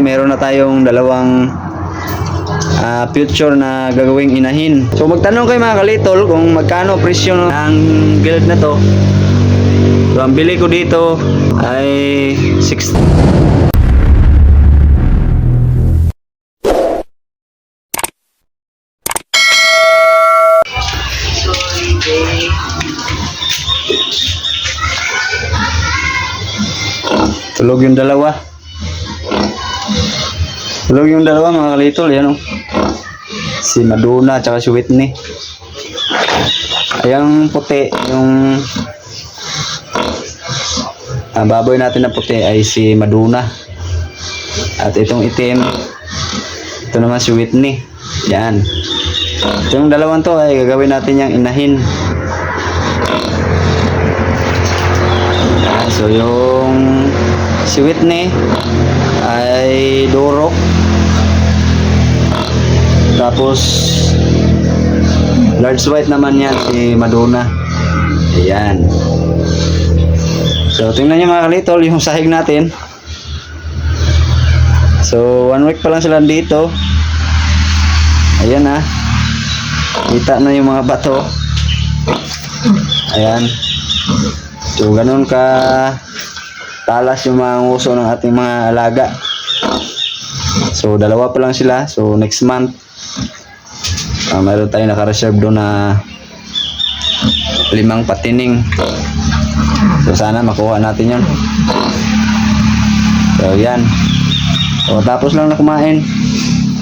Meron na tayong dalawang ah, future na gagawing inahin. So magtanong kayo mga kalitol kung magkano presyo ng guild na to. So ang bili ko dito ay 6 Tulog yung dalawa. Tulog yung dalawa mga kalitol, yan o. Si Madonna at si Whitney. Ayang puti, yung ang baboy natin na puti ay si Madonna. At itong itim, ito naman si Whitney. Yan. Itong dalawang to ay gagawin natin yung inahin. Yan. So yung si Whitney ay durok. Tapos large white naman yan si Madonna. Ayan. So tingnan nyo mga kalitol yung sahig natin. So one week pa lang sila dito. Ayan ah. Kita na yung mga bato. Ayan. So ganun ka talas yung mga nguso ng ating mga alaga. So dalawa pa lang sila. So next month ah, mayroon tayong naka-reserve doon na limang patining. So sana makuha natin 'yon. So yan. So tapos lang na kumain.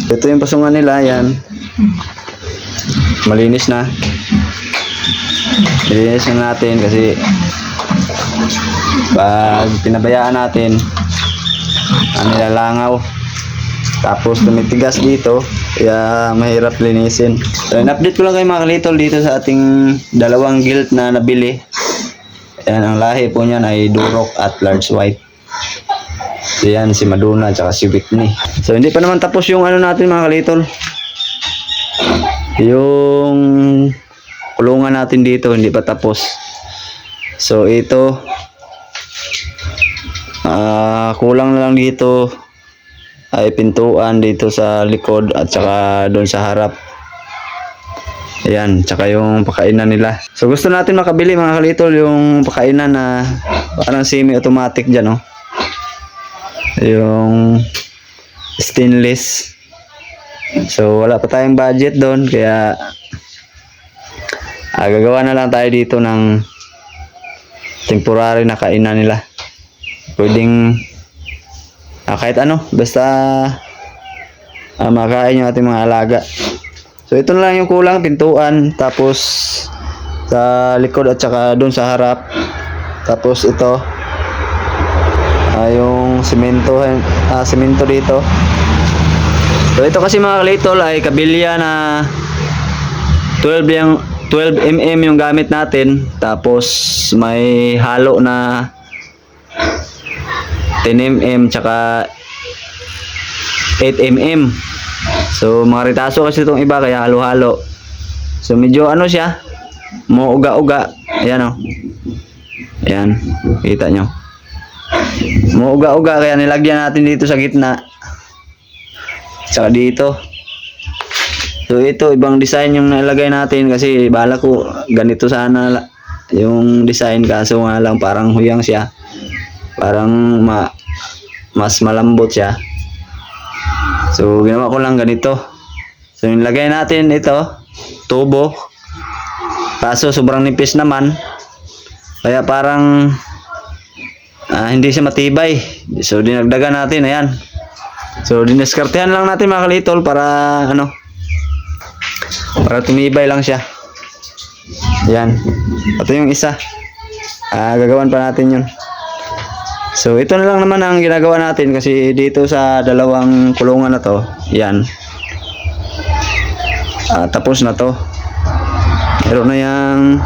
Ito yung pasungan nila, yan. Malinis na. Malinis na natin kasi pag pinabayaan natin ang nilalangaw tapos tumitigas dito. Kaya mahirap linisin. So in-update ko lang kayo mga kalitol dito sa ating dalawang guild na nabili. Yan ang lahi po niyan ay Durok at Large White. So yan si Madonna at si Whitney. So hindi pa naman tapos yung ano natin mga kalitol yung kulungan natin dito hindi pa tapos. So ito Ah, kulang na lang dito ay pintuan dito sa likod at saka doon sa harap. Ayan, tsaka yung pakainan nila. So gusto natin makabili mga kalitol yung pakainan na parang semi-automatic dyan, no? Yung stainless. So wala pa tayong budget doon kaya ah, gagawa na lang tayo dito ng temporary na kainan nila pwedeng ah, kahit ano basta ah, makain yung ating mga alaga. So ito na lang yung kulang pintuan tapos sa likod at saka doon sa harap. Tapos ito ah, yung semento ah, semento dito. So ito kasi mga kalitol ay kabilya na 12 yung 12 mm yung gamit natin. Tapos may halo na 10mm tsaka 8mm so mga ritaso kasi itong iba kaya halo-halo. So medyo ano siya muuga-uga ayan o ayan kita nyo. Muuga-uga kaya nilagyan natin dito sa gitna. Tsaka dito. So ito ibang design yung nilagay natin kasi bala ko ganito sana yung design. Kaso nga lang parang huyang siya parang ma mas malambot siya. So ginawa ko lang ganito. So nilagay natin ito tubo. Kaso sobrang nipis naman. Kaya parang ah, hindi siya matibay. So dinagdagan natin ayan. So diniskartehan lang natin mga kalitol para ano para tumibay lang siya. Ayan. Ito yung isa. Ah, gagawan pa natin yun So ito na lang naman ang ginagawa natin kasi dito sa dalawang kulungan na to, yan. Ah, tapos na to. Meron na yang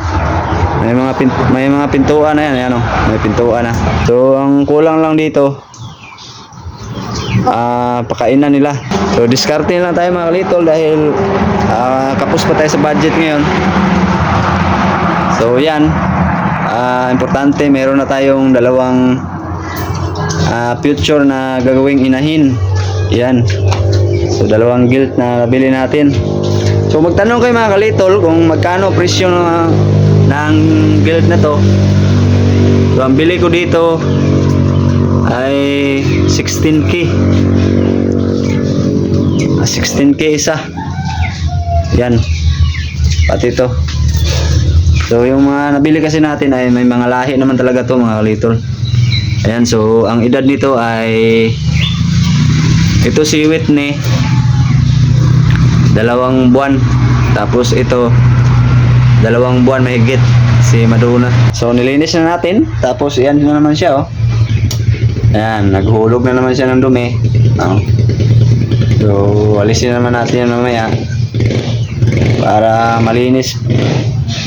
may mga pin, may mga pintuan na yan, ayan oh, may pintuan na. So ang kulang lang dito ah pakainan nila. So diskarte lang tayo mga litol dahil ah, kapos pa tayo sa budget ngayon. So yan. Ah, importante meron na tayong dalawang ah, future na gagawing inahin Yan. So, dalawang guilt na nabili natin. So, magtanong kayo mga kalitol kung magkano presyo ng, ng guild na to. So, ang bili ko dito ay 16k. Ah, 16k isa. Yan. Pati ito. So, yung mga nabili kasi natin ay may mga lahi naman talaga to mga kalitol. Ayan, so ang edad nito ay ito si Whitney. Dalawang buwan. Tapos ito dalawang buwan mahigit si Madonna. So nilinis na natin. Tapos yan na naman siya oh. Ayan naghulog na naman siya ng dumi. Oh. so alisin naman natin yan mamaya para malinis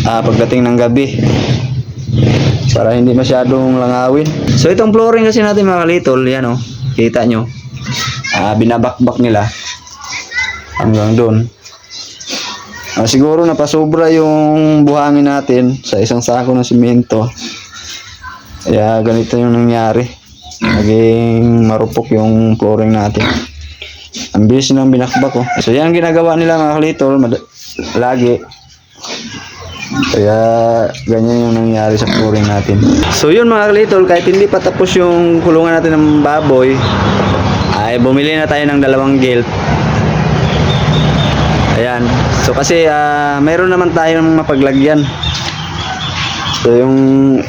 ah, pagdating ng gabi para hindi masyadong langawin. So itong flooring kasi natin mga kalitol, yan oh, kita nyo. Ah, binabakbak nila hanggang doon. Ah, siguro napasobra yung buhangin natin sa isang sako ng simento. Kaya ganito yung nangyari. Naging marupok yung flooring natin. Ang bilis ng binakbak ko. So yan ginagawa nila mga kalitol, mad- lagi. Kaya ganyan yung nangyari sa flooring natin. So yun mga kalitol, kahit hindi pa tapos yung kulungan natin ng baboy, ay bumili na tayo ng dalawang gilt. Ayan. So kasi ah, mayroon naman tayong mapaglagyan. So yung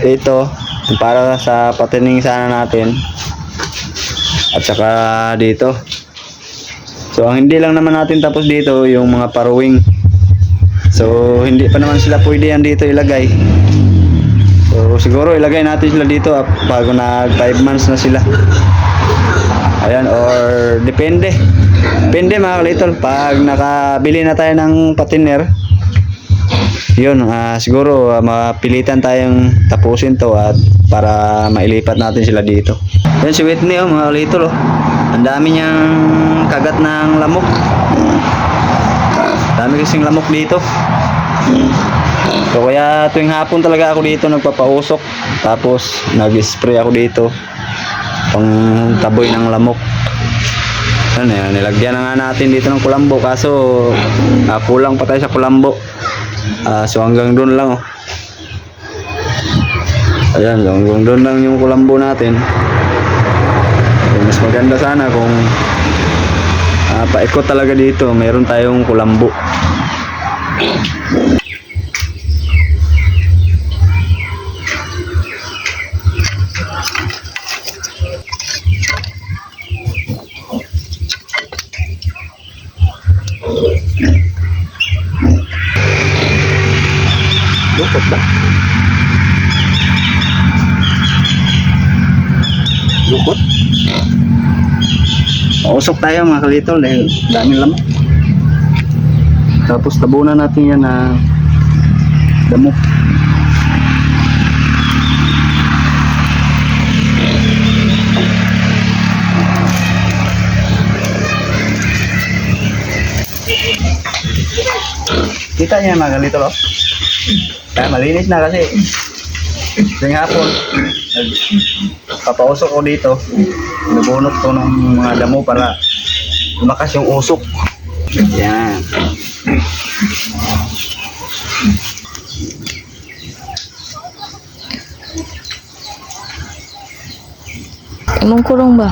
ito, para sa patining sana natin. At saka dito. So ang hindi lang naman natin tapos dito yung mga paruwing. So, hindi pa naman sila pwede yan dito ilagay. So, siguro ilagay natin sila dito ah, bago nag 5 months na sila. Ayan, or depende. Depende mga kalitol. Pag nakabili na tayo ng patiner, yun, ah, siguro ah, mapilitan tayong tapusin to at para mailipat natin sila dito. Yan si Whitney oh, mga kalitol oh. Ang dami niyang kagat ng lamok. Dami kasing lamok dito. So kaya tuwing hapon talaga ako dito nagpapausok. Tapos nag-spray ako dito. Pang taboy ng lamok. Ano yan, nilagyan na nga natin dito ng kulambo. Kaso ah, kulang pa tayo sa kulambo. Ah, so hanggang doon lang oh. Ayan, hanggang doon lang yung kulambo natin. So, mas maganda sana kung Ah, paikot talaga dito. Meron tayong kulambo. Lukot ba? Lukot? Usok tayo mga kalitol dahil daming lamok. Tapos tabunan natin yan na damo. Kita niya mga kalitol oh. Kaya malinis na kasi. Yung hapon, papausok ko dito. Nabunot ko ng mga damo para lumakas yung usok. Yan. Imong kulong ba?